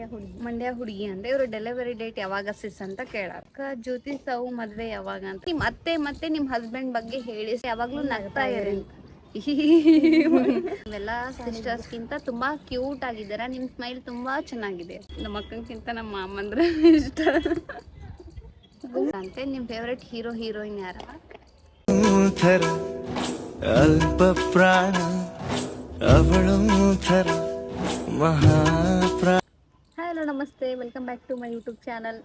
ಮಂಡ್ಯ ಹುಡುಗಿ. ಮಂಡ್ಯ ಹುಡುಗಿ ಅಂದ್ರೆ ಇವರು ಡೆಲಿವರಿ ಡೇಟ್ ಯಾವಾಗ ಸಿಸ್ ಅಂತ ಕೇಳಾರ. ಜ್ಯೋತಿ ಸಾವು ಮದ್ವೆ ಯಾವಾಗ ಅಂತ. ನಿಮ್ ಅತ್ತೆ ಮತ್ತೆ ನಿಮ್ ಹಸ್ಬೆಂಡ್ ಬಗ್ಗೆ ಹೇಳಿ. ಯಾವಾಗ್ಲೂ ನಗ್ತಾ ಇರಿ ಸಿಸ್ಟರ್ಸ್ ಗಿಂತ ತುಂಬಾ ಕ್ಯೂಟ್ ಆಗಿದ್ದೀರಾ. ನಿಮ್ ಸ್ಮೈಲ್ ತುಂಬಾ ಚೆನ್ನಾಗಿದೆ. ನಮ್ಮ ಅಕ್ಕಂಗಿಂತ ನಮ್ಮ ಅಮ್ಮಂದ್ರೆ ಇಷ್ಟ. ಅಂತೆ ನಿಮ್ ಫೇವ್ರೆಟ್ ಹೀರೋ ಹೀರೋಯಿನ್ ಯಾರ? ಥರ ಅಲ್ಪ ಪ್ರಾಣ ಅವಳು ಮಹಾ ಹಲೋ ನಮಸ್ತೆ. Welcome back to my YouTube channel.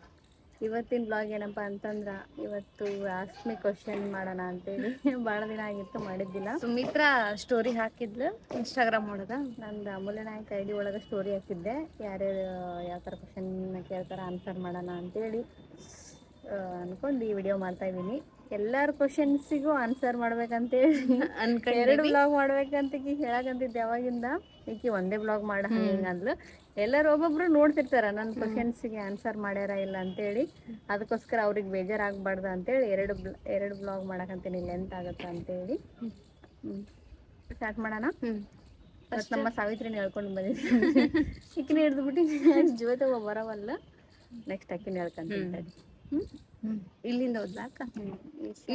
ಇವತ್ತಿನ ಬ್ಲಾಗ್ ಏನಪ್ಪ ಅಂತಂದ್ರೆ ಇವತ್ತು ಆಸ್ಮಿ ಕ್ವಶನ್ ಮಾಡೋಣ ಅಂತೇಳಿ. ಭಾಳ ದಿನ ಆಗಿತ್ತು ಮಾಡಿದ್ದಿಲ್ಲ. ಸುಮಿತ್ರ ಸ್ಟೋರಿ ಹಾಕಿದ್ಲು ಇನ್ಸ್ಟಾಗ್ರಾಮ್ ಒಳಗ? ನಂದು ಅಮೂಲ್ಯ ನಾಯಕ್ ಐ ಡಿ ಒಳಗೆ ಸ್ಟೋರಿ ಹಾಕಿದ್ದೆ. ಯಾರ್ಯಾರು ಯಾವ ಥರ ಕ್ವಶನ್ ಕೇಳ್ತಾರ ಆನ್ಸರ್ ಮಾಡೋಣ ಅಂತೇಳಿ ಹೇಳಿ ಅನ್ಕೊಂಡು ಈ ವಿಡಿಯೋ ಮಾಡ್ತಾ ಇದ್ದೀನಿ. ಎಲ್ಲರ ಕ್ವಶನ್ಸಿಗೂ ಆನ್ಸರ್ ಮಾಡ್ಬೇಕಂತೇಳಿ. ಎರಡು ಬ್ಲಾಗ್ ಮಾಡ್ಬೇಕಂತ ಈಕಿ ಹೇಳಕಂತಿದ್ದೆ ಯಾವಾಗಿಂದ? ಈಕಿ ಒಂದೇ ಬ್ಲಾಗ್ ಮಾಡ ಹಂಗಂದ್ಲು. ಎಲ್ಲರೂ ಒಬ್ಬೊಬ್ರು ನೋಡ್ತಿರ್ತಾರ ನನ್ನ ಕ್ವಶನ್ಸ್ಗೆ ಆನ್ಸರ್ ಮಾಡ್ಯಾರ ಇಲ್ಲ ಅಂತೇಳಿ. ಅದಕ್ಕೋಸ್ಕರ ಅವ್ರಿಗೆ ಬೇಜಾರಾಗಬಾರ್ದು ಅಂತೇಳಿ ಎರಡು ಎರಡು ಬ್ಲಾಗ್ ಮಾಡಕಂತೀನಿ ಲೆಂತ್ ಆಗತ್ತ ಅಂತೇಳಿ. ಸ್ಟಾರ್ಟ್ ಮಾಡೋಣ? ಫಸ್ಟ್ ನಮ್ಮ ಸಾವಿತ್ರಿನ ಹೇಳ್ಕೊಂಡು ಬಂದಿದ್ದೀನಿ. ಚಿಕ್ಕನ ಹಿಡಿದ್ಬಿಟ್ಟು ಜ್ಯೋತಿ ಬರವಲ್ಲ. ನೆಕ್ಸ್ಟ್ ಅಕ್ಕಿನ ಹೇಳ್ಕೊಂತೀನಿ ಇಲ್ಲಿಂದ ಹೋದ್ಲ ಅಕ್ಕ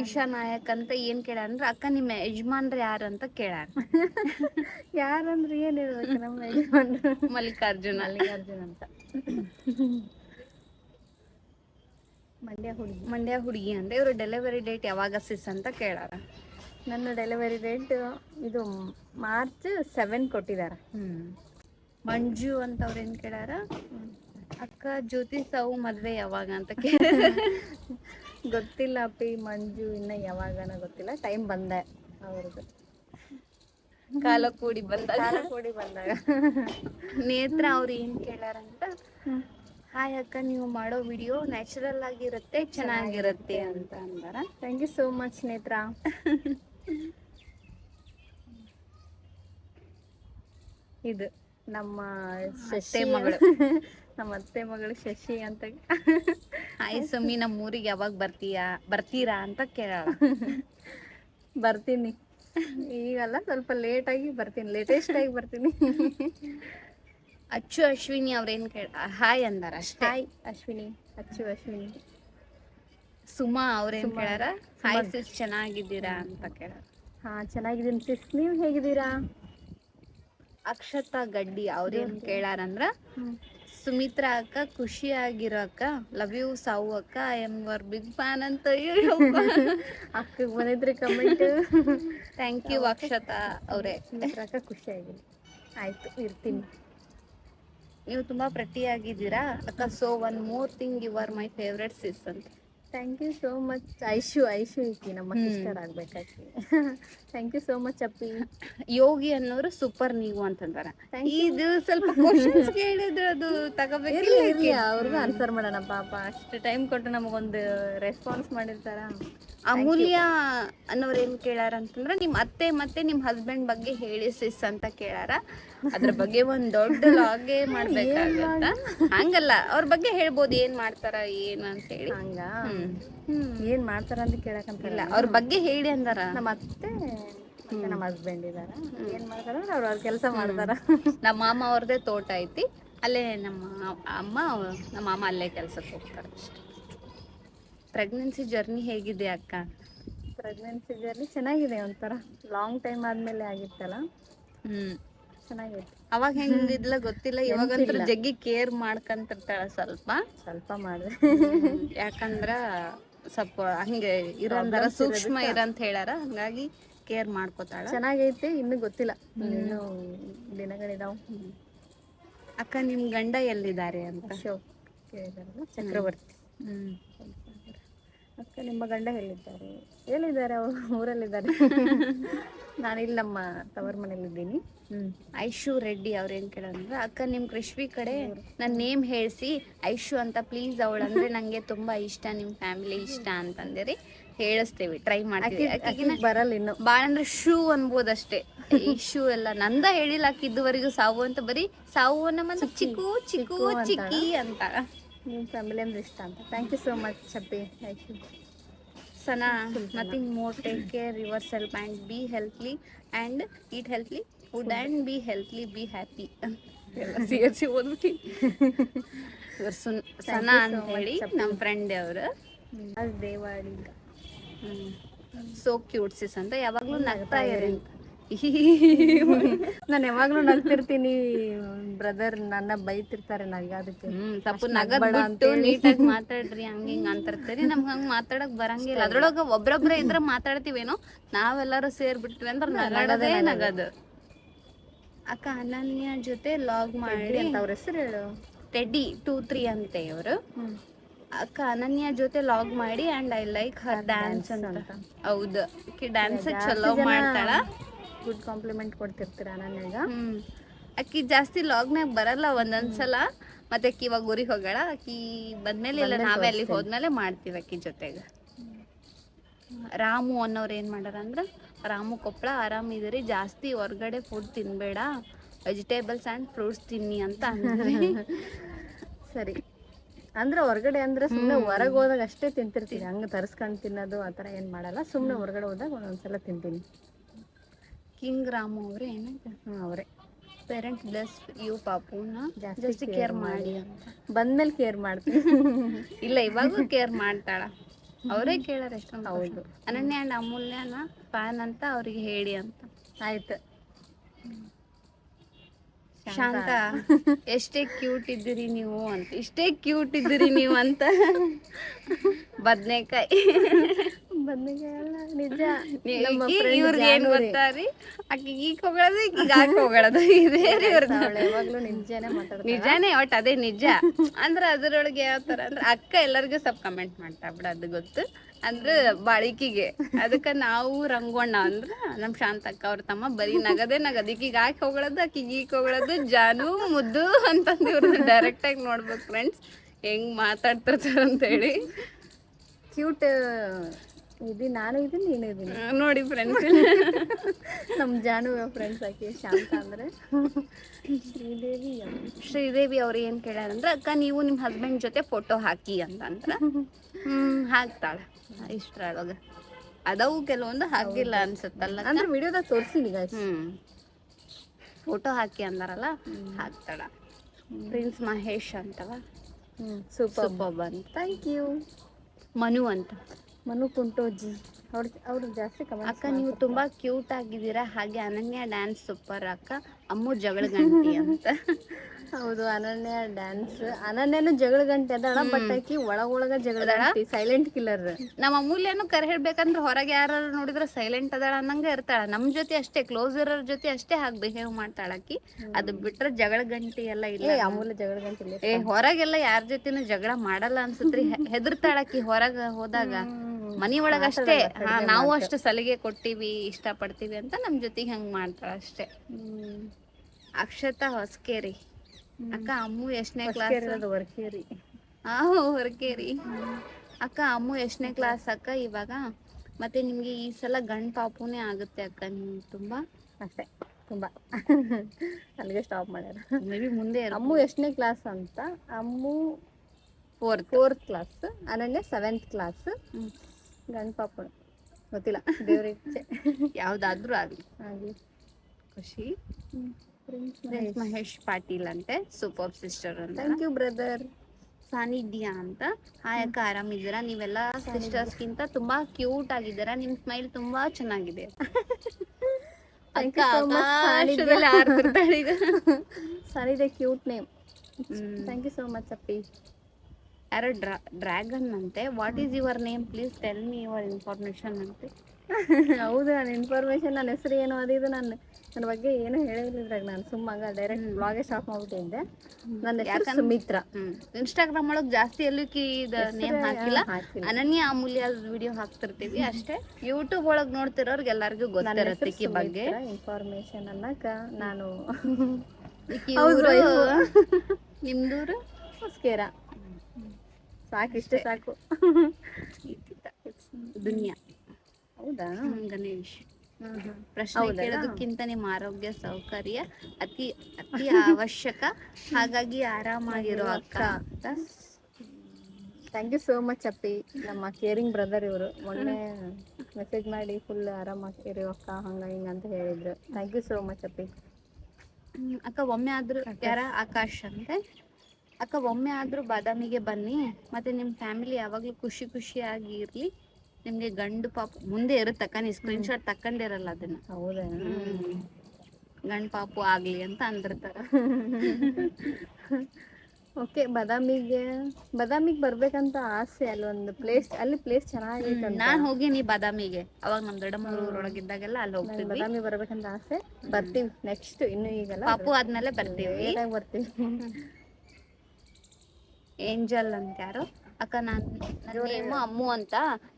ಈಶಾ ನಾಯಕ್ ಅಂತ ಏನ್ ಕೇಳಂದ್ರ ಅಂದ್ರೆ ಅಕ್ಕ ನಿಮ್ಮ ಯಜಮಾನ್ರ ಯಾರು ಅಂತ ಕೇಳಾರ ಯಾರಂದ್ರೆ ಏನ್ ಹೇಳ್ಬೇಕು ನಮ್ಮ ಯಜಮಾನ್ರು? ಮಲ್ಲಿಕಾರ್ಜುನ. ಮಲ್ಲಿಕಾರ್ಜುನ್ ಅಂತ. ಮಂಡ್ಯ ಹುಡುಗಿ. ಮಂಡ್ಯ ಹುಡುಗಿ ಅಂದ್ರೆ ಇವ್ರ ಡೆಲಿವರಿ ಡೇಟ್ ಯಾವಾಗ ಸಿಸ್ ಅಂತ ಕೇಳಾರ. ನನ್ನ ಡೆಲಿವರಿ ಡೇಟ್ ಇದು ಮಾರ್ಚ್ ಸೆವೆನ್ ಕೊಟ್ಟಿದ್ದಾರೆ ಮಂಜು ಅಂತ ಅವ್ರ ಏನ್ ಕೇಳ್ಯಾರ ಅಕ್ಕ ಜ್ಯೋತಿ ಸಾವು ಮದ್ವೆ ಯಾವಾಗ ಅಂತ ಕೇಳ ಗೊತ್ತಿಲ್ಲ ಅಪ್ಪಿ ಮಂಜು ಇನ್ನ ಯಾವಾಗನ ಗೊತ್ತಿಲ್ಲ. ಟೈಮ್ ಬಂದೆ ಅವ್ರದ್ದು ಕಾಲ ಕೂಡಿ ಬಂದಾಗ. ಕಾಲ ಕೂಡಿ ಬಂದಾಗ. ನೇತ್ರ ಅವ್ರು ಏನ್ ಕೇಳಾರಂತ? ಹಾಯ್ ಅಕ್ಕ ನೀವು ಮಾಡೋ ವಿಡಿಯೋ ನ್ಯಾಚುರಲ್ ಆಗಿರುತ್ತೆ ಚೆನ್ನಾಗಿರುತ್ತೆ ಅಂತ ಅಂದಾರ. ಥ್ಯಾಂಕ್ ಯು ಸೋ ಮಚ್ ನೇತ್ರ. ಇದು. ನಮ್ಮ ಶಶಿ ಮಗಳು. ನಮ್ಮ ಅತ್ತೆ ಮಗಳು ಶಶಿ ಅಂತ. ಹಾಯ್ ಸುಮ್ಮಿ ನಮ್ಮ ಊರಿಗೆ ಯಾವಾಗ ಬರ್ತೀಯಾ? ಬರ್ತೀರಾ ಅಂತ ಕೇಳ ಬರ್ತೀನಿ. ಈಗಲ್ಲ ಸ್ವಲ್ಪ ಲೇಟಾಗಿ ಬರ್ತೀನಿ. ಲೇಟೆಸ್ಟ್ ಆಗಿ ಬರ್ತೀನಿ. ಅಚ್ಚು ಅಶ್ವಿನಿ ಅವ್ರೇನು ಕೇಳ ಹಾಯ್ ಅಂದಾರ ಅಷ್ಟೇ. ಹಾಯ್ ಅಶ್ವಿನಿ ಅಚ್ಚು ಅಶ್ವಿನಿ. ಸುಮಾ ಅವ್ರೇನು. ಕೇಳಾರ? ಹಾಯ್ ಸಿಸ್ ಚೆನ್ನಾಗಿದ್ದೀರಾ ಅಂತ ಕೇಳ ಹಾ ಚೆನ್ನಾಗಿದ್ದೀನಿ ಸಿಸ್ ನೀವು ಹೇಗಿದ್ದೀರಾ? ಅಕ್ಷತಾ ಗಡ್ಡಿ ಅವ್ರೇನ್ ಕೇಳಾರಂದ್ರ ಸುಮಿತ್ರಾ ಅಕ್ಕ ಖುಷಿಯಾಗಿರೋ ಅಕ್ಕ ಲವ್ ಯು ಸಾವು ಅಕ್ಕ I'm your big fan ಅಂತ ಅಕ್ಕಗೆ ಬಂದಿದ್ರಿ ಕಮೆಂಟ್. ಥ್ಯಾಂಕ್ ಯು ಅಕ್ಷತಾ ಅವರೇ. ಅಕ್ಕ ಖುಷಿ ಆಗಿದೆ ಆಯ್ತು ಇರ್ತೀನಿ. ನೀವು ತುಂಬಾ ಪ್ರತಿಯಾಗಿದ್ದೀರಾ ಅಕ್ಕ so one more thing you are my favourite sis ಅಂತ. Thank you so much Aishu Aishu ಈಕಿ ನಮ್ಮ. Sister ಆಗ್ಬೇಕಾಕಿ. Thank you so much Appi. Yogi ಅನ್ನೋರು ಸೂಪರ್ ನೀವು ಅಂತಂದಾರ. ಇದು ಸ್ವಲ್ಪ ಕ್ವಶನ್ಸ್ ಕೇಳಿದ್ರೆ ಅದು ತಗೋಬೇಕಿಲ್ಲ ಇರ್ಲಿ ಅವ್ರಿಗೂ ಆನ್ಸರ್ ಮಾಡೋಣ ಪಾಪ. ಅಷ್ಟು ಟೈಮ್ ಕೊಟ್ಟು ನಮಗೊಂದು ರೆಸ್ಪಾನ್ಸ್ ಮಾಡಿರ್ತಾರ? ಅಮೂಲ್ಯ ಅನ್ನೋರು ಏನು ಕೇಳಾರ ಅಂತಂದ್ರೆ ನಿಮ್ಮ ಅತ್ತೆ ಮತ್ತೆ ನಿಮ್ಮ ಹಸ್ಬೆಂಡ್ ಬಗ್ಗೆ ಹೇಳಿ ಸಿಸ್ ಅಂತ ಕೇಳಾರ. ಅದ್ರ ಬಗ್ಗೆ ಒಂದ್ ದೊಡ್ಡ ಲಾಗೆ ಮಾಡ್ಬೇಕಾಗತ್ತ? ಹಂಗಲ್ಲ ಅವ್ರ ಬಗ್ಗೆ ಹೇಳ್ಬೋದು ಏನ್ ಮಾಡ್ತಾರ ಏನ್ ಅಂತ ಹೇಳಿ. ಹಂಗ? ಏನ್ ಮಾಡ್ತಾರ ಅಂತ ಕೇಳಕಂತಿಲ್ಲ ಇಲ್ಲ ಅವ್ರ ಬಗ್ಗೆ ಹೇಳಿ ಅಂದಾರ. ನಮ್ಮ ಅತ್ತೆ ಮತ್ತೆ ನಮ್ಮ ಹಸ್ಬೆಂಡ್ ಇದಾರ. ಏನ್ ಮಾಡ್ತಾರ ಅವ್ರ ಅವ್ರ ಕೆಲಸ ಮಾಡ್ತಾರ. ನಮ್ಮ ಮಾಮ ಅವ್ರದೇ ತೋಟ ಐತಿ. ಅಲ್ಲೇ ನಮ್ಮ ಅಮ್ಮ ನಮ್ಮ ಮಾಮ ಅಲ್ಲೇ ಕೆಲ್ಸಕ್ಕೆ ಹೋಗ್ತಾರೆ ಅಷ್ಟೇ. ಪ್ರೆಗ್ನೆನ್ಸಿ ಜರ್ನಿ ಹೇಗಿದೆ ಅಕ್ಕ? ಪ್ರೆಗ್ನೆನ್ಸಿ ಜರ್ನಿ ಚೆನ್ನಾಗಿದೆ ಒಂಥರ. ಲಾಂಗ್ ಟೈಮ್ ಆದಮೇಲೆ ಆಗಿತ್ತಲ್ಲ? ಹ್ಮ್. ಅವಾಗ ಹೆಂಗಿದ್ಲ ಗೊತ್ತಿಲ್ಲ ಇವಾಗಂತೂ ಜಗ್ಗಿ ಕೇರ್ ಮಾಡ್ಕಂತಿರ್ತಾಳ ಸ್ವಲ್ಪ. ಸ್ವಲ್ಪ ಮಾಡ ಯಾಕಂದ್ರ ಸ್ವಲ್ಪ ಹಂಗೆ ಇರೋ ಸೂಕ್ಷ್ಮ. ಇರಂತ ಹೇಳ್ಯಾರ ಹಂಗಾಗಿ ಕೇರ್ ಮಾಡ್ಕೋತಾಳ. ಚೆನ್ನಾಗೈತೆ ಇನ್ನು ಗೊತ್ತಿಲ್ಲ. ಇನ್ನು ದಿನಗಳಿದಾವ್. ಅಕ್ಕ ನಿಮ್ ಗಂಡ ಎಲ್ಲಿದ್ದಾರೆ ಅಂತ? ಚಕ್ರವರ್ತಿ. ಹ್ಮ್. ಅಕ್ಕ ನಿಮ್ಮ ಗಂಡ ಹೇಳಿದ್ದಾರೆ ಎಲ್ಲಿದ್ದಾರೆ ಅವರು? ಊರಲ್ಲಿದ್ದಾರೆ? ನಾನಿಲ್ಲಿ ನಮ್ಮ ತವರ ಮನೇಲಿದ್ದೀನಿ ಇದ್ದೀನಿ ಐಶು ರೆಡ್ಡಿ ಅವ್ರೇನ್ ಕೇಳಂದ್ರೆ ಅಕ್ಕ ನಿಮ್ ಕೃಷ್ವಿ ಕಡೆ ನನ್ ನೇಮ್ ಹೇಳಿಸಿ ಐಶು ಅಂತ ಪ್ಲೀಸ್ ಅವಳಂದ್ರೆ ನಂಗೆ ತುಂಬಾ ಇಷ್ಟ ನಿಮ್ ಫ್ಯಾಮಿಲಿ ಇಷ್ಟ ಅಂತಂದಿರಿ ಹೇಳಿಸ್ತೀವಿ ಟ್ರೈ ಮಾಡ್ತೀವಿ. ಬರಲ್ಲ ಇನ್ನು. ಬಾಳ ಅಂದ್ರೆ ಶೂ ಅನ್ಬೋದಷ್ಟೇ. ಶೂ ಎಲ್ಲ ನಂದ ಹೇಳಿಲ್ಲ ಇದುವರೆಗೂ ಸಾವು ಅಂತ ಬರೀ ಸಾವು ನಮ್ಮ ಚಿಕ್ಕು ಚಿಕ್ಕು ಚಿಕ್ಕಿ ಅಂತ ನಿಮ್ಮ ಫ್ಯಾಮಿಲಿ ಅಂದ್ರೆ ಇಷ್ಟ ಅಂತ. Thank you so much Chappi you Sana nothing more take care yourself and be healthy and eat healthy food and be healthy be happy ಸೇರಿಸಿ ಓದ್ಬಿಟ್ಟು. ಇವ್ರು ಸುನ್ ಸನಾ ಅಂತ ಹೇಳಿ ನಮ್ಮ ಫ್ರೆಂಡ್ ಅವರು. ಅದು ದೇವಾಡಿ ಸೋ ಕ್ಯೂಟ್ಸಿಸ್ ಅಂತ. ಯಾವಾಗಲೂ ನಗ್ತಾ ಇರಿ. ನಾನು ಯಾವಾಗ್ಲೂ ನಗ್ತಿರ್ತೀನಿ. ಬ್ರದರ್ ನನ್ನ ಬೈತಿರ್ತಾರೆ ನನಗೆ ಅದಕ್ಕೆ. ತಪ್ಪು ನೀಟಾಗಿ ಮಾತಾಡ್ರಿ ಹಂಗ ಹಿಂಗ ಅಂತಿರ್ತೀರಿ. ನಮ್ಗೆ ಹಂಗ ಮಾತಾಡಕ್ ಬರಂಗಿಲ್ಲ. ಅದ್ರೊಳಗ ಒಬ್ರೊಬ್ರ ಇದ್ರ ಮಾತಾಡ್ತೀವೇನೋ ನಾವೆಲ್ಲರೂ ಸೇರ್ಬಿಟ್ವಿ ಅಂದ್ರೆ ನಗಡದೇ ನಗದ. ಅಕ್ಕ ಅನನ್ಯ ಜೊತೆ ಲಾಗ್ ಮಾಡಿ ಅವ್ರ ಹೆಸರು ಹೇಳು. ಟೆಡ್ಡಿ ಟೂ ತ್ರೀ ಅಂತೆ ಇವರು. ಅಕ್ಕ ಅನನ್ಯ ಜೊತೆ ಲಾಗ್ ಮಾಡಿ and I like her dance ಅಂತ. ಹೌದು. ಡ್ಯಾನ್ಸ್ ಚಲೋ ಮಾಡ್ತಾಳ. ಗುಡ್ ಕಾಂಪ್ಲಿಮೆಂಟ್ ಕೊಡ್ತಿರ್ತೀರ ನನಗ ಹ್ಮ್. ಅಕ್ಕಿ ಜಾಸ್ತಿ ಲಾಗ್ನಾಗ ಬರಲ್ಲ ಒಂದೊಂದ್ಸಲ. ಮತ್ತೆ ಅಕ್ಕಿ ಇವಾಗ ಊರಿಗೆ ಹೋಗಳ ಅಕ್ಕಿ ಬಂದ್ಮೇಲೆ ಇಲ್ಲ ನಾವೇ ಅಲ್ಲಿ ಹೋದ್ಮೇಲೆ ಮಾಡ್ತೀವಿ ಅಕ್ಕಿ ಜೊತೆಗೆ. ರಾಮು ಅನ್ನೋರು ಏನು ಮಾಡ್ಯಾರ ಅಂದ್ರೆ ರಾಮು ಕೊಪ್ಪಳ ಆರಾಮಿದ್ರಿ ಜಾಸ್ತಿ ಹೊರ್ಗಡೆ ಫುಡ್ ತಿನ್ಬೇಡ. ವೆಜಿಟೇಬಲ್ಸ್ ಆ್ಯಂಡ್ ಫ್ರೂಟ್ಸ್ ತಿನ್ನಿ ಅಂತ ಅಂದ್ರಿ. ಸರಿ. ಅಂದ್ರೆ ಹೊರಗಡೆ ಅಂದ್ರೆ ಸುಮ್ಮನೆ ಹೊರಗೆ ಹೋದಾಗ ಅಷ್ಟೇ ತಿಂತಿರ್ತೀನಿ ಹಂಗೆ ತರಿಸ್ಕೊಂಡು ತಿನ್ನೋದು ಆ ಥರ ಏನು ಮಾಡಲ್ಲ. ಸುಮ್ಮನೆ ಹೊರಗಡೆ ಹೋದಾಗ ಒಂದೊಂದ್ಸಲ ತಿಂತೀನಿ. ಕಿಂಗ್ ರಾಮು ಅವ್ರೆ ಅವ್ರೆ ಪೇರೆಂಟ್ ಅವರೇ. ಪೇರೆಂಟ್ಸ್ ಬ್ಲೆಸ್ ಯು ಪಾಪುನ ಜಾಸ್ತಿ ಜಾಸ್ತಿ ಕೇರ್ ಮಾಡಿ ಅಂತ. ಬಂದ್ಮೇಲೆ ಕೇರ್ ಮಾಡ್ತೀನಿ ಇಲ್ಲ ಇವಾಗೂ ಕೇರ್ ಮಾಡ್ತಾಳ. ಅವರೇ ಕೇಳಾರ ಎಷ್ಟೊಂದು ಹೌದು. ಅನನ್ಯ ಅಂಡ್ ಅಮೂಲ್ಯನ ಫ್ಯಾನ್ ಅಂತ ಅವ್ರಿಗೆ ಹೇಳಿ ಅಂತ. ಆಯ್ತು. ಶಾಂತ ಎಷ್ಟೇ ಕ್ಯೂಟ್ ಇದ್ದೀರಿ ನೀವು ಅಂತ. ಇಷ್ಟೇ ಕ್ಯೂಟ್ ಇದ್ದೀರಿ ನೀವು ಅಂತ. ಬದ್ನೆಕಾಯಿ. ನಿಜ. ಏನ್. ಗೊತ್ತಾರಿ? ಆಕಿ ಈಗ ಹೋಗೋದು ಈಗ ಆಗ ಹೋಗೋದು ಇದೇ ರೀ ಇವ್ರದ್ದು ಅವಳು ಯಾವಾಗ್ಲೂ ನಿಜನೇ ಒಟ್ ಅದೇ ನಿಜ. ಅಂದ್ರ ಅದ್ರೊಳಗೆ ಯಾವ ತರ ಅಂದ್ರೆ ಅಕ್ಕ ಎಲ್ಲರಿಗೂ ಸ್ವಲ್ಪ ಕಮೆಂಟ್ ಮಾಡ್ತಾ ಬಿಡ ಅದು ಗೊತ್ತು. ಅಂದ್ರ ಬಾಳಿಕಿಗೆ. ಅದಕ್ಕ ನಾವು ರಂಗೋಣ ಅಂದ್ರ ನಮ್ ಶಾಂತ ಅಕ್ಕ ಅವ್ರ ತಮ್ಮ ಬರೀ ನಗದೇ ನಗದು. ಈಕಿಗೆ ಹಾಕಿ ಹೋಗಳದು ಆಕಿಗೆ ಈಗ ಹೋಗಳದು ಜಾನು ಮುದ್ದು ಅಂತಂದು ಡೈರೆಕ್ಟ್ ಆಗಿ ನೋಡ್ಬೇಕು ಫ್ರೆಂಡ್ಸ್ ಹೆಂಗ್ ಮಾತಾಡ್ತಿರ್ತಾರ ಅಂತ ಹೇಳಿ ಕ್ಯೂಟ್ ಇದು ನಾನು ಇದೀನಿ ನೀನು ಇದೀನಿ ನೋಡಿ ಫ್ರೆಂಡ್ಸ್ ನಮ್ಮ ಜಾನು ಫ್ರೆಂಡ್ಸ್ ಆಕಿ ಶಾಂತ ಅಂದ್ರೆ. ಶ್ರೀದೇವಿ. ಶ್ರೀದೇವಿ ಅವ್ರು ಏನ್ ಕೇಳ್ಯಾರಂದ್ರೆ ಅಕ್ಕ ನೀವು ನಿಮ್ ಹಸ್ಬೆಂಡ್ ಜೊತೆ ಫೋಟೋ ಹಾಕಿ ಅಂತ ಅಂದ್ರ ಹ್ಮ್ ಹಾಕ್ತಾಳ. ಇಷ್ಟ್ರೊಳಗ ಅದವು ಕೆಲವೊಂದು ಹಾಕಿಲ್ಲ ಅನ್ಸುತ್ತಲ್ಲ ಅಂದ್ರೆ ವಿಡಿಯೋದಾಗ ತೋರಿಸಿನಿ ಗಾಯ್ಸ್ ಹ್ಮ್. ಫೋಟೋ ಹಾಕಿ ಅಂದಾರಲ್ಲ ಹಾಕ್ತಾಳ. ಪ್ರಿನ್ಸ್ ಮಹೇಶ್ ಅಂತವ. ಹ್ಞೂ ಸೂಪರ್. ಬಾಬ್ ಅಂತ ಥ್ಯಾಂಕ್ ಯು ಮನು ಅಂತ. ಮನು ಕುಂಟೋಜಿ. ಅವ್ರ ಅವ್ರು ಜಾಸ್ತಿ ಕಮೆಂಟ್ ಅಕ್ಕ ನೀವು ತುಂಬಾ ಕ್ಯೂಟ್ ಆಗಿದ್ದೀರಾ. ಹಾಗೆ ಅನನ್ಯ ಡ್ಯಾನ್ಸ್ ಸೂಪರ್ ಅಕ್ಕ. ಅಮ್ಮು ಜಗಳ ಗಂಟಿ ಅಂತ. ಹೌದು ಅನನ್ಯ ಡ್ಯಾನ್ಸ್ ಅನನ್ಯನು ಜಗಳ ಗಂಟೆ ಅದಾಳ ಬಟ್ ಆಕಿ ಒಳಗ ಒಳಗ ಜಗಳ ಸೈಲೆಂಟ್ ಕಿಲ್ಲರ್ ನಮ್ಮ ಅಮೂಲ್ಯನು ಕರೆ ಹೇಳ್ಬೇಕಂದ್ರೆ ಹೊರಗೆ ಯಾರು ನೋಡಿದ್ರೆ ಸೈಲೆಂಟ್ ಅದಾಳ ಅನ್ನಂಗ ಇರ್ತಾಳ. ನಮ್ ಜೊತೆ ಅಷ್ಟೇ ಕ್ಲೋಸ್ ಇರೋರ್ ಜೊತೆ ಅಷ್ಟೇ ಹಾಗೆ ಬಿಹೇವ್ ಮಾಡ್ತಾಳ ಆಕಿ. ಅದು ಬಿಟ್ರೆ ಜಗಳ ಗಂಟಿ ಎಲ್ಲ ಇಲ್ಲ ಅಮೂಲ್ಯ ಜಗಳ ಗಂಟೆ ಇಲ್ಲ ಏ ಹೊರಗೆಲ್ಲ ಯಾರ ಜೊತೆನೂ ಜಗಳ ಮಾಡಲ್ಲ ಅನ್ಸುತ್ತೆ ಹೆ- ಹೆದರ್ತಾಳಕಿ ಹೊರಗ ಹೋದಾಗ. ಮನಿ ಒಳಗ ಅಷ್ಟೇ ಹಾ ನಾವು ಅಷ್ಟು ಸಲಿಗೆ ಕೊಟ್ಟಿವಿ ಇಷ್ಟ ಪಡ್ತೀವಿ ಅಂತ ನಮ್ ಜೊತೆಗೆ ಹಂಗ್ ಮಾಡ್ತಾಳ ಅಷ್ಟೇ. ಅಕ್ಷತಾ ಹೊಸ್ಕೇರಿ. ಅಕ್ಕ ಅಮ್ಮು ಎಷ್ಟನೇ ಕ್ಲಾಸ್? ವರ್ಕೇರಿ ಆ ಹೊರಕೇರಿ. ಅಕ್ಕ ಅಮ್ಮು ಎಷ್ಟನೇ ಕ್ಲಾಸ್ ಅಕ್ಕ ಇವಾಗ? ಮತ್ತೆ ನಿಮ್ಗೆ ಈ ಸಲ ಗಂಡ್ ಪಾಪುನೇ ಆಗುತ್ತೆ ಅಕ್ಕ ನೀವು ತುಂಬಾ? ಅಷ್ಟೇ ತುಂಬಾ. ಅಲ್ಲಿಗೆ ಸ್ಟಾಪ್ ಮಾಡ್ಯಾರ. ಮೇಬಿ ಮುಂದೆ ಅಮ್ಮು ಎಷ್ಟನೇ ಕ್ಲಾಸ್ ಅಂತ? Ammu fourth fourth class Ananya seventh class ಗಂಡ ಪಾಪ ಗೊತ್ತಿಲ್ಲ. ದೇವ್ರ ಇಚ್ಛೆ. ಯಾವ್ದಾದ್ರೂ ಆಗ್ಲಿ. ಆಗ್ಲಿ. ಖುಷಿ. ಮಹೇಶ್. ಪಾಟೀಲ್ ಅಂತೆ ಸೂಪರ್ ಸಿಸ್ಟರ್ ಅಂತ. ಥ್ಯಾಂಕ್ ಯು ಬ್ರದರ್ ಸಾನಿಧ್ಯ ಅಂತ. ಹಾಯ್ ಅಕ್ಕ ಆರಾಮಿದ್ದೀರಾ? ನೀವೆಲ್ಲ ಸಿಸ್ಟರ್ಸ್ಗಿಂತ ತುಂಬಾ ಕ್ಯೂಟ್ ಆಗಿದ್ದೀರಾ? ನಿಮ್ ಸ್ಮೈಲ್ ತುಂಬಾ ಚೆನ್ನಾಗಿದೆ. ಸಾನಿಧ್ಯ ಅಕ್ಕ ಈಗ ಸರಿದೆ cute name. Thank you so much Appi. ಯಾರೋ ಡ್ರಾ ಡ್ರ್ಯಾಗನ್ ಅಂತೆ. What is your name please tell me your information ಅಂತೆ. ಹೌದು? ನಾನು ಇನ್ಫಾರ್ಮೇಶನ್ ನನ್ನ ಹೆಸರು ಏನು ಅದು ಇದು ನಾನು ನನ್ನ ಬಗ್ಗೆ ಏನು ಹೇಳಿದ್ರಾಗ ನಾನು ಸುಮ್ಮ ಹಂಗ ಡೈರೆಕ್ಟ್ ಬ್ಲಾಗೇ ಸ್ಟಾಪ್ ಮಾಡ್ಬಿಟ್ಟಿದ್ದೆ ನನ್ನ ಹೆಸರು ಸುಮಿತ್ರ. ಇನ್ಸ್ಟಾಗ್ರಾಮ್ ಒಳಗೆ ಜಾಸ್ತಿ ಎಲ್ಲೂ ಕಿ ನೇಮ್ ಹಾಕಿಲ್ಲ. ಅನನ್ಯ ಅಮೂಲ್ಯ ವಿಡಿಯೋ ಹಾಕ್ತಿರ್ತೀವಿ ಅಷ್ಟೇ. ಯೂಟ್ಯೂಬ್ ಒಳಗೆ ನೋಡ್ತಿರೋರ್ಗೆ ಎಲ್ಲರಿಗೂ ಗೊತ್ತಿರುತ್ತೆ ಕಿ ಬಗ್ಗೆ. ಇನ್ಫಾರ್ಮೇಶನ್ ಅನ್ನಕ ನಾನು ನಿಮ್ದೂರು? ಸ್ಕೇರ ಸಾಕು ಇಷ್ಟೇ ಸಾಕು. ದುನಿಯಾ. ಹೌದಾ? ಗಣೇಶ್. ಪ್ರಶ್ನೆ ನಿಮ್ಮ ಆರೋಗ್ಯ ಸೌಕರ್ಯ ಅತಿ ಅತಿ ಅವಶ್ಯಕ. ಹಾಗಾಗಿ ಆರಾಮಾಗಿರೋ ಅಕ್ಕ. ಅಂತ ಥ್ಯಾಂಕ್ ಯು ಸೋ ಮಚ್ ಅಪ್ಪಿ. ನಮ್ಮ ಕೇರಿಂಗ್ ಬ್ರದರ್ ಇವರು. ಮೊನ್ನೆ ಮೆಸೇಜ್ ಮಾಡಿ ಫುಲ್ ಆರಾಮಾಗಿರಿ ಅಕ್ಕ ಹಂಗ ಹಿಂಗ ಅಂತ ಹೇಳಿದ್ರು. ಥ್ಯಾಂಕ್ ಯು ಸೋ ಮಚ್ ಅಪ್ಪಿ. ಅಕ್ಕ ಒಮ್ಮೆ ಆದ್ರೂ ಯಾರ? ಆಕಾಶ್ ಅಂತೆ? ಅಕ್ಕ ಒಮ್ಮೆ ಆದ್ರೂ ಬಾದಾಮಿಗೆ ಬನ್ನಿ. ಮತ್ತೆ ನಿಮ್ ಫ್ಯಾಮಿಲಿ ಯಾವಾಗ್ಲೂ ಖುಷಿ ಖುಷಿಯಾಗಿ ಇರ್ಲಿ. ನಿಮ್ಗೆ ಗಂಡು ಪಾಪ ಮುಂದೆ ಇರುತ್ತಕ್ಕ ನೀ ಸ್ಕ್ರೀನ್ ಶಾಟ್ ತಕೊಂಡಿರಲ್ಲ ಅದನ್ನ. ಹೌದಾ? ಗಂಡು ಪಾಪು ಆಗ್ಲಿ ಅಂತ ಅಂದಿರ್ತಾರ. ಓಕೆ ಬಾದಾಮಿಗೆ ಬಾದಾಮಿಗೆ ಬರ್ಬೇಕಂತ ಆಸೆ ಅಲ್ಲಿ ಒಂದು ಪ್ಲೇಸ್ ಅಲ್ಲಿ ಪ್ಲೇಸ್ ಚೆನ್ನಾಗಿದೆ ನಾನು ಹೋಗಿನಿ ಬಾದಾಮಿಗೆ. ಅವಾಗ ನಮ್ ದೊಡ್ಡಮ್ಮ ಊರೊಳಗಿದ್ದಾಗೆಲ್ಲ ಅಲ್ಲಿ ಹೋಗ್ತೀವಿ ಬಾದಾಮಿ ಬರ್ಬೇಕಂತ ಆಸೆ. ಬರ್ತೀವಿ ನೆಕ್ಸ್ಟ್ ಇನ್ನು ಈಗಲ್ಲ. ಪಾಪು ಆದ್ಮೇಲೆ ಬರ್ತೀವಿ. ಬರ್ತೀವಿ ಏಂಜಲ್ ಅಂತ ಯಾರು? ಅಕ್ಕ ನಾನು ನೇಮು ಅಮ್ಮು ಅಂತ.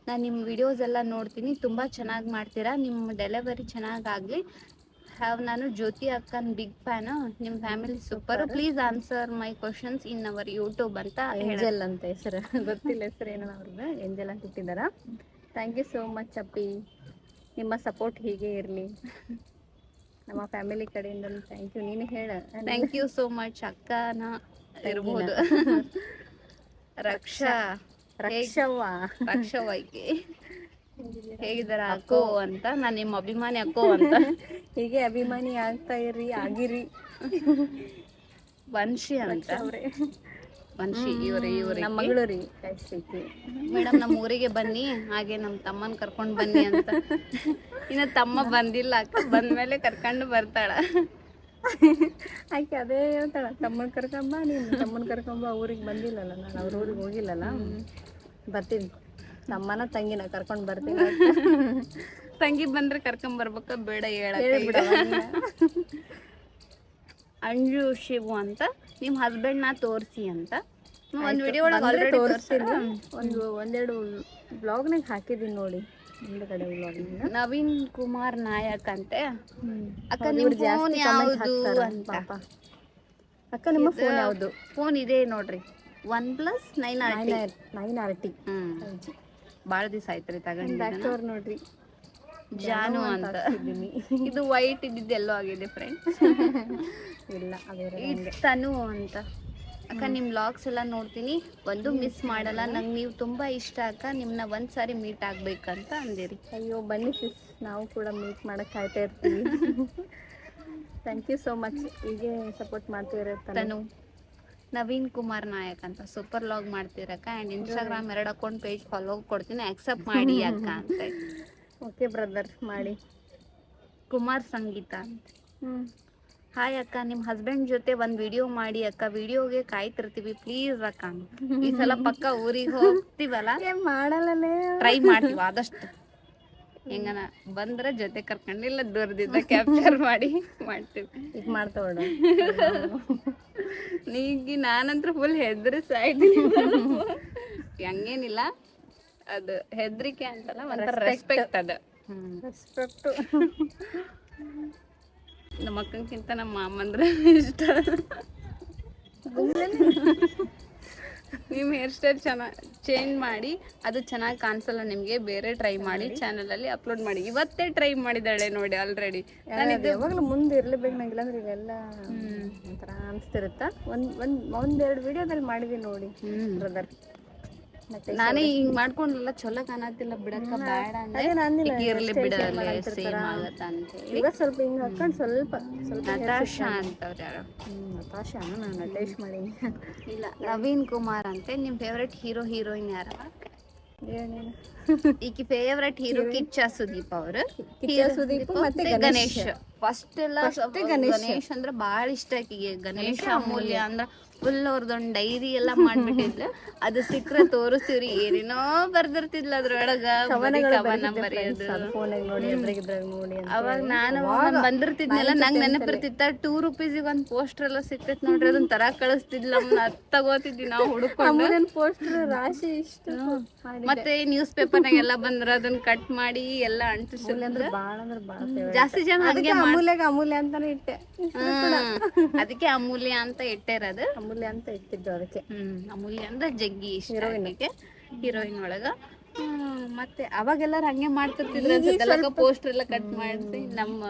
ನಾನು ನಿಮ್ಮ ವಿಡಿಯೋಸ್ ಎಲ್ಲ ನೋಡ್ತೀನಿ. ತುಂಬಾ ಚೆನ್ನಾಗಿ ಮಾಡ್ತೀರಾ? ನಿಮ್ಮ ಡೆಲಿವರಿ ಚೆನ್ನಾಗಾಗಲಿ ಹ್ಯಾವ್ ನಾನು ಜ್ಯೋತಿ ಅಕ್ಕನ್ ಬಿಗ್ ಫ್ಯಾನ್ ನಿಮ್ಮ family super please answer my questions in our YouTube ಅಂತ ಏಂಜಲ್ ಅಂತ ಹೆಸರು. ಗೊತ್ತಿಲ್ಲ ಹೆಸರು ಏನೋ ಅವ್ರದ್ದು. ಏಂಜಲ್ ಅಂತ ಇಟ್ಟಿದ್ದಾರಾ? Thank you so much Appi. ನಿಮ್ಮ ಸಪೋರ್ಟ್ ಹೀಗೆ ಇರಲಿ. ನಮ್ಮ ಫ್ಯಾಮಿಲಿ ಕಡೆಯಿಂದ ಥ್ಯಾಂಕ್ ಯು ನೀನು ಹೇಳ. ಥ್ಯಾಂಕ್ ಯು ಸೋ ಮಚ್ ಅಕ್ಕನ ಇರ್ಬೋದು. ರಕ್ಷಾ. ರಕ್ಷವ್ವ. ರಕ್ಷವ್ವಗೆ ಹೇಗಿದ್ದಾರೆ ಅಕ್ಕೋ. ಅಂತ? ನಾನು ನಿಮ್ಮ ಅಭಿಮಾನಿ ಅಕ್ಕೋ ಅಂತ. ಹೀಗೆ ಅಭಿಮಾನಿ ಆಗ್ತಾ ಇರ್ರಿ ಆಗಿರಿ. ವಂಶಿ ಅಂತ. ವಂಶಿ ಇವ್ರೆ ಇವ್ರೆ ನಮ್ಮ ಮಗಳು ರೀ ಮೇಡಮ್ ನಮ್ಮ ಊರಿಗೆ ಬನ್ನಿ ಹಾಗೆ ನಮ್ಮ ತಮ್ಮನ ಕರ್ಕೊಂಡ್ ಬನ್ನಿ ಅಂತ. ಇನ್ನು ತಮ್ಮ ಬಂದಿಲ್ಲ ಅಕ್ಕ ಬಂದ್ಮೇಲೆ ಕರ್ಕೊಂಡು ಬರ್ತಾಳ. ಆಕೆ ಅದೇ ಹೇಳ್ತಾಳ ತಮ್ಮನ್ ಕರ್ಕೊಂಬ ನೀನು ತಮ್ಮನ ಕರ್ಕೊಂಬ ಊರಿಗೆ ಬಂದಿಲ್ಲಲ್ಲ ನಾನು ಅವ್ರ ಊರಿಗೆ ಹೋಗಿಲ್ಲಲ್ಲ? ಬರ್ತೀನಿ. ತಮ್ಮನ ತಂಗಿನ ಕರ್ಕೊಂಡು ಬರ್ತೀನಿ ತಂಗಿ ಬಂದ್ರೆ ಕರ್ಕೊಂಡ್ ಬರ್ಬೇಕ ಬೇಡ ಹೇಳ. ಅಂಜು ಶಿವು ಅಂತ ನಿಮ್ ಹಸ್ಬೆಂಡ್ ನಾ ತೋರ್ಸಿ ಅಂತ. ಒಂದು ವಿಡಿಯೋ ಒಳಗೆ ಆಲ್ರೆಡಿ ತೋರಿಸ್ತೀನಿ. ಒಂದು ಒಂದೆರಡು ಬ್ಲಾಗ್ನಾಗ ಹಾಕಿದ್ದೀನಿ ನೋಡಿ ಮುಂದ್ಗಡೆ ಬ್ಲಾಗ್ನಾಗ ನವೀನ್ ಕುಮಾರ್ ನಾಯಕ್ ಅಂತೆ. ಅಕ್ಕ ಹೌದು, ನಿಮ್ ಇವ್ರು ಜಾಸ್ತಿ ಫೋನ್ ಯಾವುದು ಅಂತ. ಅಕ್ಕ ನಿಮ್ಮ ಫೋನ್ ಯಾವುದು? ಫೋನ್ ಇದೆ ನೋಡ್ರಿ. One plus nine R nine R T hmm. ಭಾಳ ದಿವಸ ಆಯ್ತ್ರಿ ರೀ ತಗೊಂಡು ನೋಡ್ರಿ. ಜಾನು ಅಂತ ಇದು ವೈಟ್ ಇದ್ದಿದ್ದು ಎಲ್ಲೋ ಆಗಿದೆ ಫ್ರೆಂಡ್ಸ್ ಇಲ್ಲ ಇಟ್ಸ್ ತನು ಅಂತ. ಅಕ್ಕ ನಿಮ್ಮ ಲಾಗ್ಸ್ ಎಲ್ಲ ನೋಡ್ತೀನಿ. ಒಂದು ಮಿಸ್ ಮಾಡಲ್ಲ. ನಂಗೆ ನೀವು ತುಂಬ ಇಷ್ಟ ಅಕ್ಕ. ನಿಮ್ಮನ್ನ ಒಂದ್ ಸಾರಿ ಮೀಟ್ ಆಗ್ಬೇಕಂತ ಅಂದಿರಿ. ಅಯ್ಯೋ ಬನ್ನಿ ಸಿಸ್ ನಾವು ಕೂಡ ಮೀಟ್ ಮಾಡೋಕೆ ಕಾಯ್ತಾ ಇರ್ತೀವಿ. ಥ್ಯಾಂಕ್ ಯು ಸೋ ಮಚ್ ಹೀಗೆ ಸಪೋರ್ಟ್ ಮಾಡ್ತಿರತ್ತೆ ತನು. ನವೀನ್ ಕುಮಾರ್ ನಾಯಕ್ ಅಂತ. ಸೂಪರ್ ಲಾಗ್ ಮಾಡ್ತೀರಕ್ಕ. ಆ್ಯಂಡ್ ಇನ್ಸ್ಟಾಗ್ರಾಮ್ ಎರಡು ಅಕೌಂಟ್ ಪೇಜ್ ಫಾಲೋ ಕೊಡ್ತೀನಿ. ಆ್ಯಕ್ಸೆಪ್ಟ್ ಮಾಡಿ ಅಕ್ಕ ಅಂತ. ಓಕೆ ಬ್ರದರ್ ಮಾಡಿ. ಕುಮಾರ್ ಸಂಗೀತ ಅಂತ. ಹ್ಞೂ ಹಾಯ್ ಅಕ್ಕ ನಿಮ್ಮ ಹಸ್ಬೆಂಡ್ ಜೊತೆ ಒಂದು ವಿಡಿಯೋ ಮಾಡಿ ಅಕ್ಕ. ವಿಡಿಯೋಗೆ ಕಾಯ್ತಿರ್ತೀವಿ ಪ್ಲೀಸ್ ಅಕ್ಕ. ಈ ಸಲ ಪಕ್ಕ ಊರಿಗೆ ಹೋಗ್ತೀವಲ್ಲ? ಮಾಡಲ್ಲ ಟ್ರೈ ಮಾಡ್ತೀವಿ ಆದಷ್ಟು. ಹೆಂಗನ ಬಂದ್ರೆ ಜೊತೆ ಕರ್ಕೊಂಡಿಲ್ಲ ದೂರದಿಂದ ಕ್ಯಾಪ್ಚರ್ ಮಾಡಿ ಮಾಡ್ತೀವಿ. ಈಗ ಮಾಡ್ತಾವಡ ನೀಗಿ ನಾನಂತ್ರ ಫುಲ್ ಹೆದ್ರಿ ಇದ್ದೀನಿ ಹಂಗೇನಿಲ್ಲ. ಅದು ಹೆದ್ರಿಕೆ ಅಂತಲ್ಲ ಒಂಥರ ರೆಸ್ಪೆಕ್ಟ್ ಅದು. ರೆಸ್ಪೆಕ್ಟ್ ನಮ್ಮ ಅಕ್ಕಂಕಿಂತ ನಮ್ಮ ಮಾಮಂದ್ರ ಇಷ್ಟ. ನಿಮ್ಮ ಹೇರ್ ಸ್ಟೈಲ್ ಚೆನ್ನಾಗಿ ಚೇಂಜ್ ಮಾಡಿ ಅದು ಚೆನ್ನಾಗಿ ಕಾಣಿಸಲ್ಲ ನಿಮಗೆ ಬೇರೆ ಟ್ರೈ ಮಾಡಿ ಚಾನಲಲ್ಲಿ ಅಪ್ಲೋಡ್ ಮಾಡಿ. ಇವತ್ತೇ ಟ್ರೈ ಮಾಡಿದ್ದಾಳೆ ನೋಡಿ ಆಲ್ರೆಡಿ ನಾನು ಯಾವಾಗಲೂ ಮುಂದೆ ಇರಲೇಬೇಕು ನಂಗೆ ಇಲ್ಲಾಂದ್ರೆ ಇವೆಲ್ಲ ಒಂಥರ ಅನಿಸ್ತಿರುತ್ತಾ? ಒಂದು ಒಂದು ಒಂದೆರಡು ವಿಡಿಯೋದಲ್ಲಿ ಮಾಡಿದೀನಿ ನೋಡಿ ಬ್ರದರ್ ನಾನೇ ಹಿಂಗ್ ಮಾಡ್ಕೊಂಡ್ಲಲ್ಲ ಚಲೋ ಕಾಣತಿಲ್ಲ ಬಿಡಕ್ಕ ಬೇಡ ಅಂದ್ರೆ ಇರ್ಲಿ ಬಿಡಲ್ಲ ಸೇಮ್ ಆಗತ್ತ ಅಂತ ಈಗ ಸ್ವಲ್ಪ ಹಿಂಗೆ ಹಾಕೊಂಡು ಸ್ವಲ್ಪ ಸ್ವಲ್ಪ ನತಾಶಾ ಅಂತವ್ರು ಯಾರು. ನತಾಶಾ ನಾನು ನಟೇಶ್ ಮಾಡೀನಿ ಇಲ್ಲ ನವೀನ್ ಕುಮಾರ್ ಅಂತೆ ನಿಮ್ ಫೇವ್ರೆಟ್ ಹೀರೋ ಹೀರೋಯಿನ್ ಯಾರ? ಈಕಿ ಫೇವ್ರೆಟ್ ಹೀರೋ ಕಿಚ್ಚ ಸುದೀಪ್ ಅವರು. ಸುದೀಪ್ ಮತ್ತೆ ಗಣೇಶ್. ಫಸ್ಟ್ ಎಲ್ಲ ಗಣೇಶ್ ಅಂದ್ರೆ ಬಾಳ ಇಷ್ಟ ಆಕಿಗೆ ಗಣೇಶ ಅಮೂಲ್ಯ ಅಂದ್ರ ಫುಲ್ ಅವ್ರದೊಂದ್ ಡೈರಿ ಎಲ್ಲ ಮಾಡ್ಬಿಟ್ಟಿದ್ಲು. ಅದು ಸಿಕ್ಕ್ರೆ ತೋರಿಸ್ತೀವ್ರಿ ಏನೇನೋ ಬರ್ದಿರ್ತಿದ್ಲ ಅದ್ರೊಳಗ. ಅವಾಗ ನಾನು ಬಂದಿರ್ತಿದ್ನಲ್ಲ ನಂಗೆ ನೆನಪಿರ್ತಿತ್ತ ಟೂ ರುಪೀಸಿಗೆ ಒಂದ್ ಪೋಸ್ಟರ್ ಎಲ್ಲ ಸಿಕ್ತೈತ್ ನೋಡ್ರಿ ಅದನ್ನ ತರ ಕಳಿಸ್ತಿದ್ಲ ಅದ್ ತಗೋತಿದ್ವಿ ನಾವು ಹುಡುಕೊಂಡು. ಪೋಸ್ಟರ್ ರಾಶಿ ಇಷ್ಟು ಮತ್ತೆ ನ್ಯೂಸ್ ಪೇಪರ್ನಾಗ ಎಲ್ಲ ಬಂದ್ರ ಅದನ್ನ ಕಟ್ ಮಾಡಿ ಎಲ್ಲ ಅಂಟಿಸಿದ್ರೆ ಜಾಸ್ತಿ ಜನ ಹಂಗೆ ಅದಕ್ಕೆ ಅಮೂಲ್ಯ ಅಂತಾನೆ ಇಟ್ಟೆ. ಅದಕ್ಕೆ ಅಮೂಲ್ಯ ಅಂತ ಇಟ್ಟಿರೋದು. ಅಮೂಲ್ಯ ಅಂತ ಇಟ್ಟಿದ್ದು ಅದಕ್ಕೆ. ಹ್ಮ್ ಅಮೂಲ್ಯ ಅಂದ್ರೆ ಜಗ್ಗಿ ಹೀರೋಯಿನ್ ಹೀರೋಯಿನ್ ಒಳಗ. ಮತ್ತೆ ಅವಾಗೆಲ್ಲಾರು ಹಂಗೆ ಮಾಡ್ತಿರ್ತಿದ್ರು ಪೋಸ್ಟರ್ ಎಲ್ಲ ಕಟ್ ಮಾಡಿಸಿ ನಮ್ಮ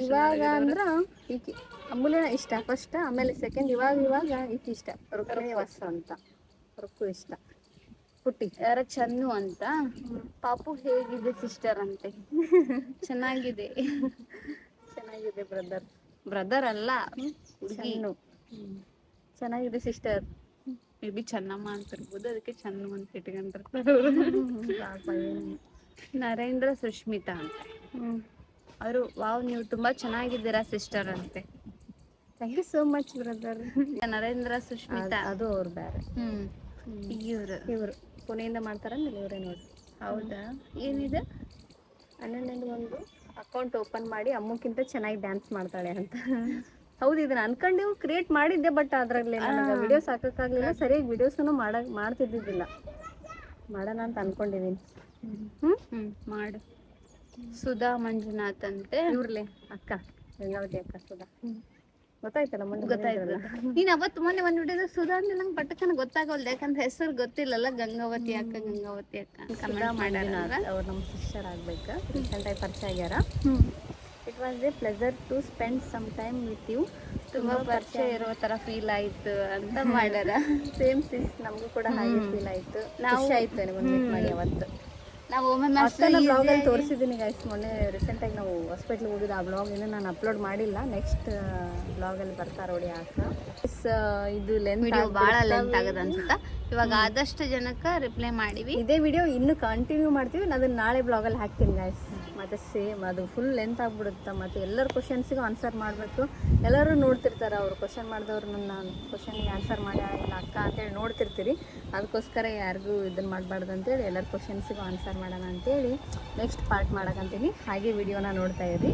ಇವಾಗ ಅಂದ್ರ ಈಕಿ ಅಮೂಲ್ಯನ ಇಷ್ಟ ಫಸ್ಟ್ ಆಮೇಲೆ ಸೆಕೆಂಡ್ ಇವಾಗ ಇವಾಗ ಈಕಿ ಇಷ್ಟ. ರುಕ್ಮಿಣಿ ವಾಸ ಅಂತ. ರುಕ್ಕು ಇಷ್ಟ. ಪುಟ್ಟಿ. ಯಾರ ಚನ್ನು ಅಂತ? ಪಾಪು ಹೇಗಿದೆ ಸಿಸ್ಟರ್ ಅಂತೆ. ಚೆನ್ನಾಗಿದೆ. ಚೆನ್ನಾಗಿದೆ ಬ್ರದರ್ ಬ್ರದರ್ ಅಲ್ಲ. ಹುಡುಗಿ. ಚನ್ನು. ಚೆನ್ನಾಗಿದೆ ಸಿಸ್ಟರ್ ಮೇ ಬಿ ಚೆನ್ನಮ್ಮ ಅಂತಿರ್ಬೋದು ಅದಕ್ಕೆ ಚೆನ್ನ ಅಂತ ಇಟ್ಕೊಂಡಿರ್ತಾರೆ ಅವರು. ನರೇಂದ್ರ ಸುಷ್ಮಿತಾ ಅಂತ. ಅವರು ವಾವ್ ನೀವು ತುಂಬಾ ಚೆನ್ನಾಗಿದ್ದೀರಾ ಸಿಸ್ಟರ್ ಅಂತೆ. Thank you so much brother Narendra Sushmita ಅದು ಅವ್ರು ಬೇರೆ ಇವರು. ಇವ್ರು. ಪುಣೆಯಿಂದ ಮಾಡ್ತಾರಂದ್ರೆ ಇವರೇ ನೋಡಿ ಹೌದಾ? ಏನಿದೆ? ಅಣ್ಣನಲ್ಲಿ ಒಂದು ಅಕೌಂಟ್ ಓಪನ್ ಮಾಡಿ ಅಮ್ಮಕ್ಕಿಂತ ಚೆನ್ನಾಗಿ ಡ್ಯಾನ್ಸ್ ಮಾಡ್ತಾಳೆ ಅಂತ. ಹೌದು ಇದನ್ನ ಅನ್ಕೊಂಡು ಕ್ರಿಯೇಟ್ ಮಾಡಿದ್ದೆ ಬಟ್ ಅದ್ರಲ್ಲಿ ನನಗೆ ವಿಡಿಯೋಸ್ ಹಾಕಕ್ಕಾಗ್ಲಿಲ್ಲ. ಸರಿಯಾಗಿ ವಿಡಿಯೋಸನ್ನು ಮಾಡ ಮಾಡ್ತಿದ್ದಿದ್ದಿಲ್ಲ. ಮಾಡೋಣ ಅಂತ ಅನ್ಕೊಂಡಿದೀನಿ. ಹ್ಮ್? ಹ್ಮ್ ಮಾಡು. ಸುಧಾ ಮಂಜುನಾಥ್ ಅಂತೆ. ಇವ್ರಲೆ ಅಕ್ಕ. ಗಂಗಾವತಿ ಅಕ್ಕ ಸುಧಾ. ಗೊತ್ತಾಯ್ತಲ್ಲ ಮೊನ್ನೆ ಗೊತ್ತಾಯ್ತಲ್ಲ. ನೀನ್ ಅವತ್ತು ಮೊನ್ನೆ ಒಂದ್ ವಿಡಿಯೋದ ಸುಧಾ ಅಂದ್ರೆ ನಂಗೆ ಪಟ್ಟಕನ ಗೊತ್ತಾಗವಲ್ದು ಯಾಕಂದ್ರೆ ಹೆಸರು ಗೊತ್ತಿಲ್ಲಲ್ಲ ಗಂಗಾವತಿ ಅಕ್ಕ ಗಂಗಾವತಿ ಅಕ್ಕ ಕಮೆಂಟ್ ಮಾಡ್ಯಾರ ಅವ್ರು ನಮ್ಮ ಸಿಸ್ಟರ್ ಆಗ್ಬೇಕು. ರೀಸೆಂಟ್ ಆಗಿ ಪರಿಚಯ ಆಗ್ಯಾರ. It was a pleasure to spend some time with you ತುಂಬಾ ಪರಿಚಯ ಇರೋ ತರ ಫೀಲ್ ಆಯ್ತು ಅಂತ ಮಾಡ್ಯಾರ ಸೇಮ್ ಸಿಸ್ ನಮಗೂ ಕೂಡ ಹಾಗೆ ಫೀಲ್ ಆಯ್ತು. ನಾವು- ಆಯ್ತು ನಿಮಗೆ ಮೀಟ್ ಮಾಡಿ ಅವತ್ತು. ನಾವು ಒಮ್ಮೆ ಅಷ್ಟು ಅಷ್ಟೆಲ್ಲ ಬ್ಲಾಗ್ ಅಲ್ಲಿ easy ಆಗಿ- ತೋರಿಸಿದ್ದೀನಿ ಗೈಸ್ ಮೊನ್ನೆ ರೀಸೆಂಟಾಗಿ ನಾವು ಹಾಸ್ಪಿಟ್ಲಿಗೆ ಹೋಗಿದ್ದು ಆ ಬ್ಲಾಗ್ ಇನ್ನೂ ನಾನು ಅಪ್ಲೋಡ್ ಮಾಡಿಲ್ಲ. ನೆಕ್ಸ್ಟ್ ಬ್ಲಾಗಲ್ಲಿ ಬರ್ತಾ ಬರ್ತಾರ ನೋಡಿ Yes, ಇದು ಲೆಂತ್ ವಿಡಿಯೋ ಭಾಳ ಲೆಂತ್ ಆಗದ ಅನ್ಸುತ್ತ? ಇವಾಗ ಆದಷ್ಟು ಜನಕ್ಕೆ ರಿಪ್ಲೈ ಮಾಡಿವಿ. ಇದೇ ವಿಡಿಯೋ ಇನ್ನು ಕಂಟಿನ್ಯೂ ಮಾಡ್ತೀವಿ. ನಾನು ಅದನ್ನ ನಾಳೆ ಬ್ಲಾಗಲ್ಲಿ ಹಾಕ್ತೀನಿ ಗಾಯ್ಸ್ ಮತ್ತೆ ಸೇಮ್ ಅದು ಫುಲ್ ಲೆಂತ್ ಆಗ್ಬಿಡುತ್ತೆ. ಮತ್ತು ಎಲ್ಲರ ಕ್ವಶನ್ಸಿಗೂ ಆನ್ಸರ್ ಮಾಡಬೇಕು. ಎಲ್ಲರೂ ನೋಡ್ತಿರ್ತಾರೆ ಅವರು ಕ್ವಶನ್ ಮಾಡಿದವ್ರು ನನ್ನ ಕ್ವಶನ್ಗೆ ಆನ್ಸರ್ ಮಾಡಿ ಇಲ್ಲ ಅಕ್ಕ ಅಂತೇಳಿ ನೋಡ್ತಿರ್ತೀರಿ. ಅದಕ್ಕೋಸ್ಕರ ಯಾರಿಗೂ ಇದನ್ನು ಮಾಡಬಾರ್ದು ಅಂತೇಳಿ ಎಲ್ಲರ ಕ್ವಶನ್ಸಿಗೂ ಆನ್ಸರ್ ಮಾಡೋಣ ಅಂತೇಳಿ ನೆಕ್ಸ್ಟ್ ಪಾರ್ಟ್ ಮಾಡೋಕ್ಕಂತೀನಿ ಹಾಗೆ ವಿಡಿಯೋನ ನೋಡ್ತಾ ಇರಿ.